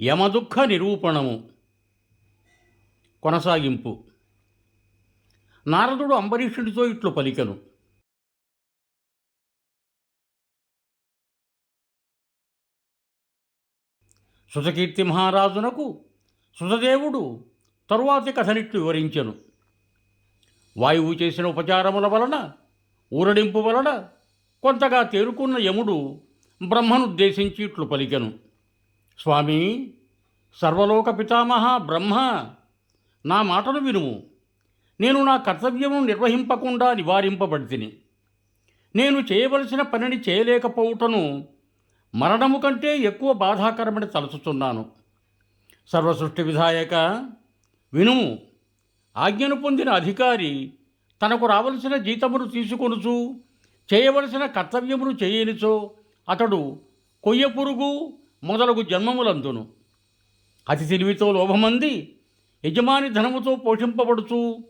యమదుఃఖ నిరూపణము. కొనసాగింపు. నారదుడు అంబరీషుడితో ఇట్లు పలికను. సుతకీర్తి మహారాజునకు సుతదేవుడు తరువాతి కథనిట్లు వివరించెను. వాయువు చేసిన ఉపచారముల వలన ఊరడింపు వలన కొంతగా తేరుకున్న యముడు బ్రహ్మనుద్దేశించి ఇట్లు పలికెను. స్వామి సర్వలోక పితామహ బ్రహ్మ నా మాటను వినుము. నేను నా కర్తవ్యము నిర్వహింపకుండా నివారింపబడితిని. నేను చేయవలసిన పనిని చేయలేకపోవుటను మరణము కంటే ఎక్కువ బాధాకరమని తలచుతున్నాను సర్వసృష్టి విధాయక వినుము. ఆజ్ఞను పొందిన అధికారి తనకు రావలసిన జీతమును తీసుకొనుచు చేయవలసిన కర్తవ్యమును చేయనిచో అతడు కొయ్య పురుగు మొదలగు జన్మములందును. అతి తెలివితో లోభమంది యజమాని ధనముతో పోషింపబడుచు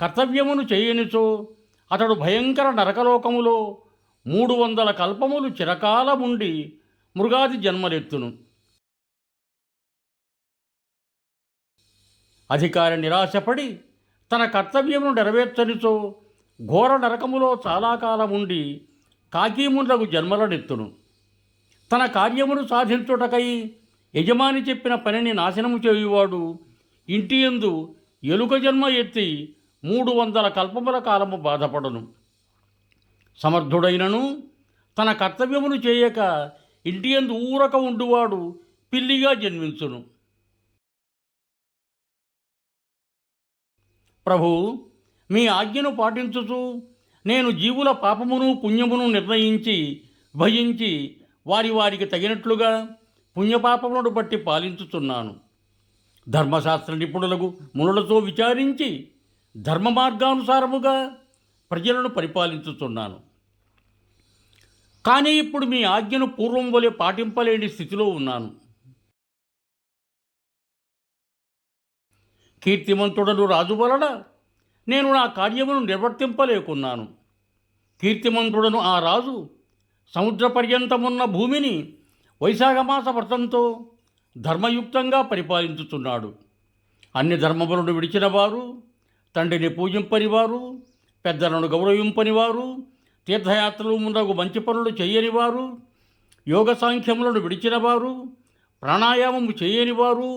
కర్తవ్యమును చేయనిచో అతడు భయంకర నరకలోకములో మూడు వందల కల్పములు చిరకాలముండి మృగాది జన్మలెత్తును. అధికారి నిరాశపడి తన కర్తవ్యమును నెరవేర్చనిచో ఘోర నరకములో చాలా ఉండి కాకీముండ్లకు జన్మలనెత్తును. తన కార్యమును సాధించుటకై యజమాని చెప్పిన పనిని నాశనము చేయువాడు ఇంటి యందు ఎలుక జన్మ ఎత్తి మూడు వందల కల్పముల కాలము బాధపడను. సమర్థుడైనను తన కర్తవ్యమును చేయక ఇంటి యందు ఊరక ఉండువాడు పిల్లిగా జన్మించును. ప్రభు మీ ఆజ్ఞను పాటించుచు నేను జీవుల పాపమును పుణ్యమును నిర్ణయించి భయించి వారి వారికి తగినట్లుగా పుణ్యపాపములను బట్టి పాలించుతున్నాను ధర్మశాస్త్ర నిపుణులకు మునులతో విచారించి ధర్మ మార్గానుసారముగా ప్రజలను పరిపాలించుతున్నాను కానీ ఇప్పుడు మీ ఆజ్ఞను పూర్వం వలె పాటింపలేని స్థితిలో ఉన్నాను. కీర్తిమంతుడను రాజు వలన నేను నా కార్యమును నిర్వర్తింపలేకున్నాను. కీర్తిమంతుడను ఆ రాజు సముద్ర పర్యంతమున్న భూమిని వైశాఖమాస వ్రతంతో ధర్మయుక్తంగా పరిపాలించుతున్నాడు అన్ని ధర్మములను విడిచిన వారు తండ్రిని పూజింపని వారు పెద్దలను గౌరవింపని వారు తీర్థయాత్రలు ముందగు మంచి పనులు చేయని వారు యోగ సాంఖ్యములను విడిచిన వారు ప్రాణాయామము చేయని వారు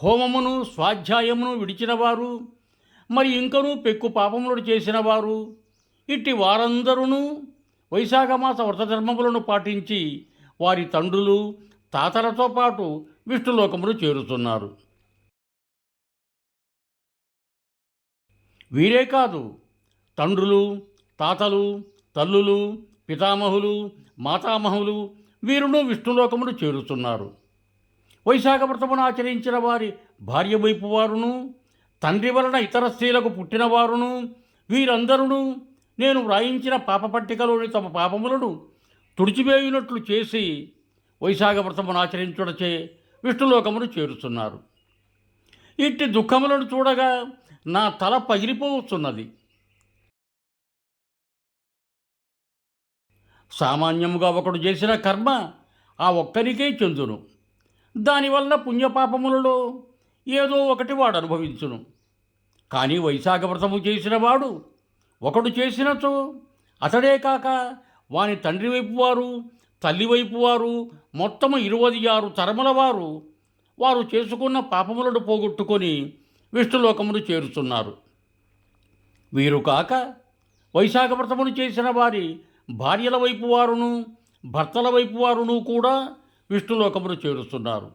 హోమమును స్వాధ్యాయమును విడిచిన వారు మరి ఇంకనూ పెక్కు పాపములను చేసిన వారు ఇట్టి వారందరూ వైశాఖమాస వ్రతధర్మములను పాటించి వారి తండ్రులు తాతలతో పాటు విష్ణులోకమును చేరుతున్నారు. వీరే కాదు తండ్రులు తాతలు తల్లులు పితామహులు మాతామహులు వీరును విష్ణులోకమును చేరుతున్నారు. వైశాఖ వ్రతమును ఆచరించిన వారి భార్య వైపు వారును తండ్రి వలన ఇతర స్త్రీలకు పుట్టినవారును వీరందరూ నేను వ్రాయించిన పాపపట్టికలోని తమ పాపములను తుడిచివేయునట్లు చేసి వైశాఖ వ్రతమును ఆచరించుడచే విష్ణులోకమును చేరుతున్నారు. ఇట్టి దుఃఖములను చూడగా నా తల పగిలిపోవచ్చున్నది. సామాన్యముగా ఒకడు చేసిన కర్మ ఆ ఒక్కరికే చెందును. దానివల్ల పుణ్యపాపములలో ఏదో ఒకటి వాడు అనుభవించును కానీ వైశాఖ వ్రతము చేసిన వాడు ఒకడు చేసినచో అతడే కాక వాని తండ్రి వైపు వారు తల్లి వైపు వారు మొత్తము ఇరవై ఆరు తరముల వారు వారు చేసుకున్న పాపములను పోగొట్టుకొని విష్ణులోకమును చేరుతున్నారు వీరు కాక వైశాఖ వ్రతమును చేసిన వారి భార్యల వైపు వారును భర్తల వైపు వారును కూడా విష్ణులోకమును చేరుస్తున్నారు.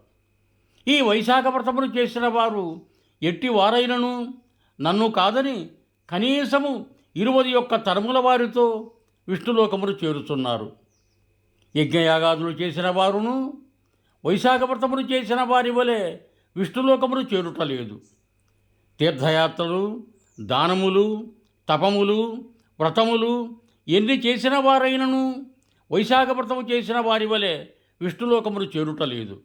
ఈ వైశాఖ వ్రతమును చేసిన వారు ఎట్టి వారైనను నన్ను కాదని కనీసము ఇరువది యొక్క తరముల వారితో విష్ణులోకమును చేరుతున్నారు యజ్ఞయాగాదులు చేసిన వారును వైశాఖవ్రతమును చేసిన వారి వలె విష్ణులోకమును చేరుటలేదు. తీర్థయాత్రలు దానములు తపములు వ్రతములు ఎన్ని చేసిన వారైనను వైశాఖ వ్రతము చేసిన వారి వలె విష్ణులోకమును చేరుటలేదు.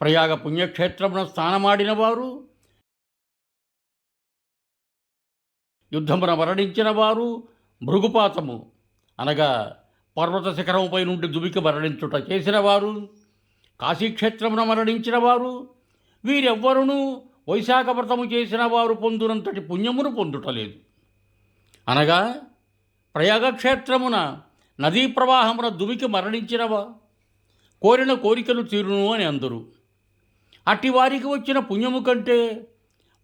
ప్రయాగ పుణ్యక్షేత్రమున స్నానమాడిన వారు యుద్ధమున మరణించిన వారు మృగుపాతము. అనగా పర్వత శిఖరముపై నుండి దుమికి మరణించుట చేసిన వారు కాశీక్షేత్రమున మరణించిన వారు వీరెవ్వరునూ వైశాఖ వ్రతము చేసిన వారు పొందునంతటి పుణ్యమును పొందుటలేదు. అనగా ప్రయాగక్షేత్రమున నదీ ప్రవాహమున దుమికి మరణించినవా కోరిన కోరికలు తీరును అని అందరు. అట్టి వారికి వచ్చిన పుణ్యము కంటే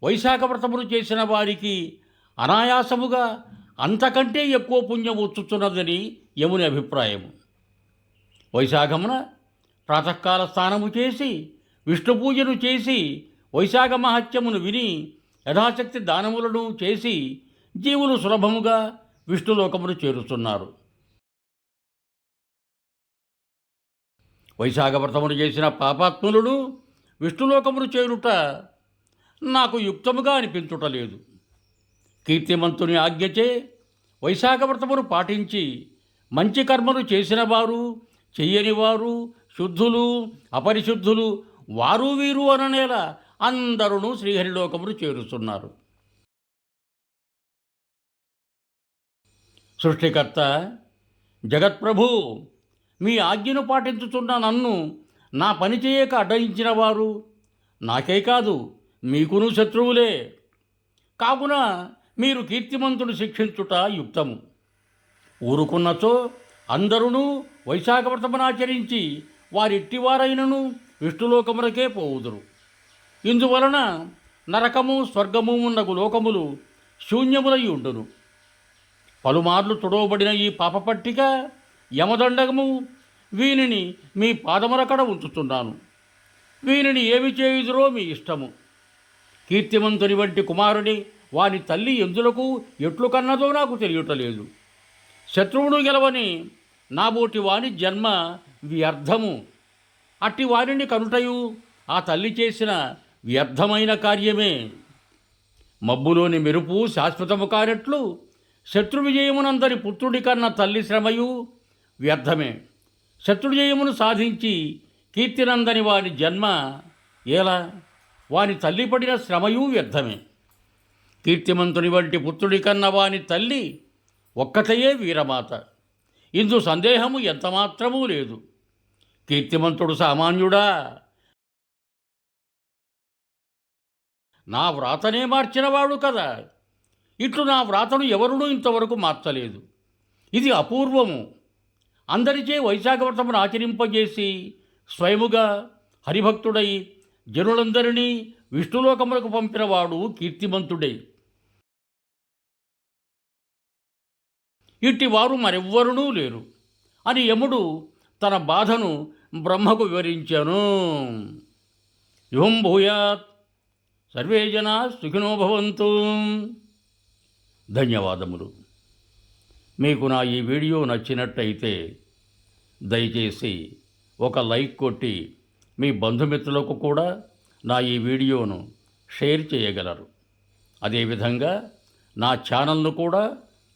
వైశాఖ వ్రతమును చేసిన వారికి అనాయాసముగా అంతకంటే ఎక్కువ పుణ్యం వచ్చుతున్నదని యముని అభిప్రాయము. వైశాఖమున ప్రాతకాల స్నానము చేసి విష్ణు పూజను చేసి వైశాఖ మహత్యమును విని యథాశక్తి దానములను చేసి జీవులు సులభముగా విష్ణులోకమును చేరుతున్నారు వైశాఖ వ్రతమును చేసిన పాపాత్ములను విష్ణులోకమును చేరుట నాకు యుక్తముగా అనిపించుటలేదు కీర్తిమంతుని ఆజ్ఞచే వైశాఖ వ్రతమును పాటించి మంచి కర్మలు చేసిన వారు చెయ్యని వారు శుద్ధులు అపరిశుద్ధులు వారు వీరు అననేలా అందరూ శ్రీహరిలోకమును చేరుస్తున్నారు. సృష్టికర్త జగత్ప్రభు మీ ఆజ్ఞను పాటించుతున్న నన్ను నా పని చేయక అడ్డయించిన వారు నాకే కాదు మీకును శత్రువులే. కావున మీరు కీర్తిమంతుడు శిక్షించుట యుక్తము. ఊరుకున్నచో అందరూ వైశాఖ వ్రతమునాచరించి వారిట్టివారైనను విష్ణులోకములకే పోవుదురు. ఇందువలన నరకము స్వర్గము ఉన్నగు లోకములు శూన్యములై ఉండును. పలుమార్లు తుడవబడిన ఈ పాపపట్టిక యమదండకము. వీనిని మీ పాదములకడ ఉంచుతున్నాను వీనిని ఏమి చేయుదురో మీ ఇష్టము. కీర్తిమంతుని వంటి కుమారుని వాని తల్లి ఎందులకు ఎట్లు కన్నదో నాకు తెలియటలేదు. శత్రువును గెలవని నాబోటి వాని జన్మ వ్యర్థము. అట్టి వారిని కనుటయు ఆ తల్లి చేసిన వ్యర్థమైన కార్యమే. మబ్బులోని మెరుపు శాశ్వతము కానట్లు శత్రు విజయమునందరి పుత్రుడి కన్న తల్లి శ్రమయు వ్యర్థమే. శత్రుజయమును సాధించి కీర్తినందని వాని జన్మ ఎలా? వాని తల్లి పడిన శ్రమయు వ్యర్థమే. కీర్తిమంతుని వంటి పుత్రుడి కన్నవాని తల్లి ఒక్కతయే వీరమాత. ఇందు సందేహము ఎంతమాత్రమూ లేదు. కీర్తిమంతుడు సామాన్యుడా. నా వ్రాతనే మార్చినవాడు కదా. ఇట్లు నా వ్రాతను ఎవరునూ ఇంతవరకు మార్చలేదు. ఇది అపూర్వము. అందరిచే వైశాఖ వ్రతమును ఆచరింపజేసి స్వయముగా హరిభక్తుడై జనులందరినీ విష్ణులోకములకు పంపినవాడు కీర్తిమంతుడే. ఇట్టి వారు మరెవ్వరునూ లేరు. అని యముడు తన బాధను బ్రహ్మకు వివరించాను. యుహం భూయాత్ సర్వే జనా సుఖినో భవంతు. ధన్యవాదములు. మీకు నా ఈ వీడియో నచ్చినట్టయితే దయచేసి ఒక లైక్ కొట్టి మీ బంధుమిత్రులకు కూడా నా ఈ వీడియోను షేర్ చేయగలరు. అదేవిధంగా నా ఛానల్ను కూడా